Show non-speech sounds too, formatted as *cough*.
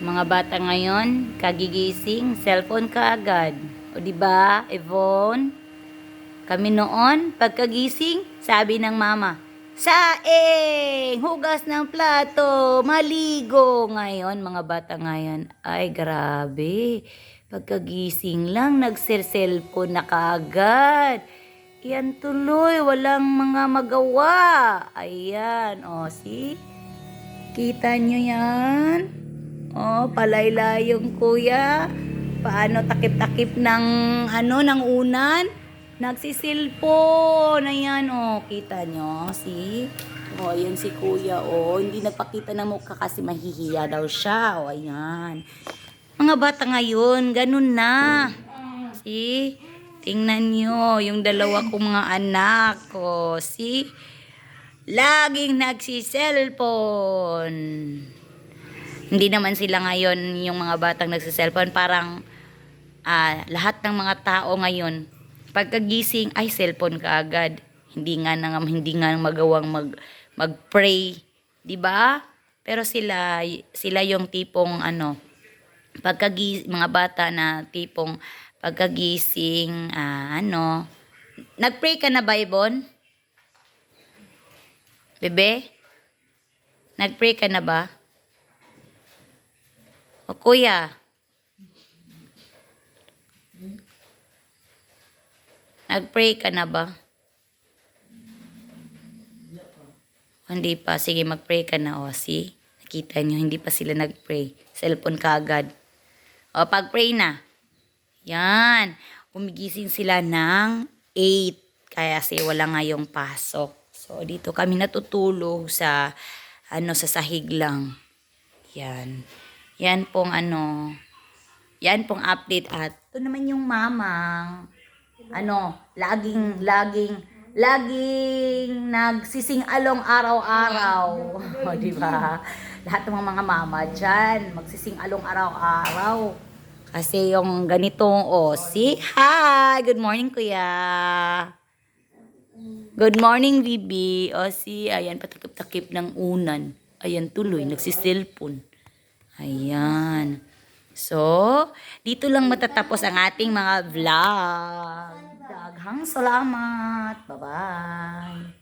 Mga bata ngayon, kagigising, cellphone ka agad. O di ba, Yvonne? Kami noon, pagkagising, sabi ng mama, Saing! Hugas ng plato! Maligo! Ngayon, mga bata ngayon, ay grabe. Pagkagising lang, nagser-cellphone na kaagad. Yan tuloy, walang mga magawa. Ayan, o, see? Kita nyo yan? Oh, palaylay yung kuya. Paano takip-takip ng ano ng unan? Nagsisilpon. Ayan, oh, kita nyo, see? Oh, yan si kuya, oh. Hindi nagpakita ng mukha kasi mahihiya daw siya. Oh, ayan. Mga bata ngayon, ganun na. See? Tingnan nyo, yung dalawa kong mga anak ko. See? Laging nagsiselfon. Hindi naman sila ngayon yung mga batang nagsiselfon. Parang ah, lahat ng mga tao ngayon, pagkagising, ay cellphone ka agad. Hindi nga na, hindi nga magawang mag, mag-pray. 'di ba? Pero sila, sila yung tipong ano, pagkagi mga bata na tipong pagkagising, ah, ano, nag-pray ka na ba, Ibon? Bebe? Nag-pray ka na ba? O kuya? Nag-pray ka na ba? Hindi pa. Sige, mag-pray ka na. O, see? Nakita nyo, hindi pa sila nag-pray. Cellphone ka agad. O, pag-pray na. Yan. Umigising sila ng 8. Kaya kasi wala ngayong pasok. So, dito kami natutulog sa, ano, sa sahig lang. Yan. Yan pong ano, yan pong update at ito naman yung mamang ano, laging, laging, laging nagsising along araw-araw. *laughs* O, di ba? Lahat ng mga mama dyan, magsising along araw-araw. Kasi yung ganitong, oh, see? Hi! Good morning, kuya. Good morning, Bibi. O, see, ayan, patakip-takip ng unan. Ayan, tuloy, nagsiselfon. Ayan. So, dito lang matatapos ang ating mga vlog. Daghang salamat. Bye-bye.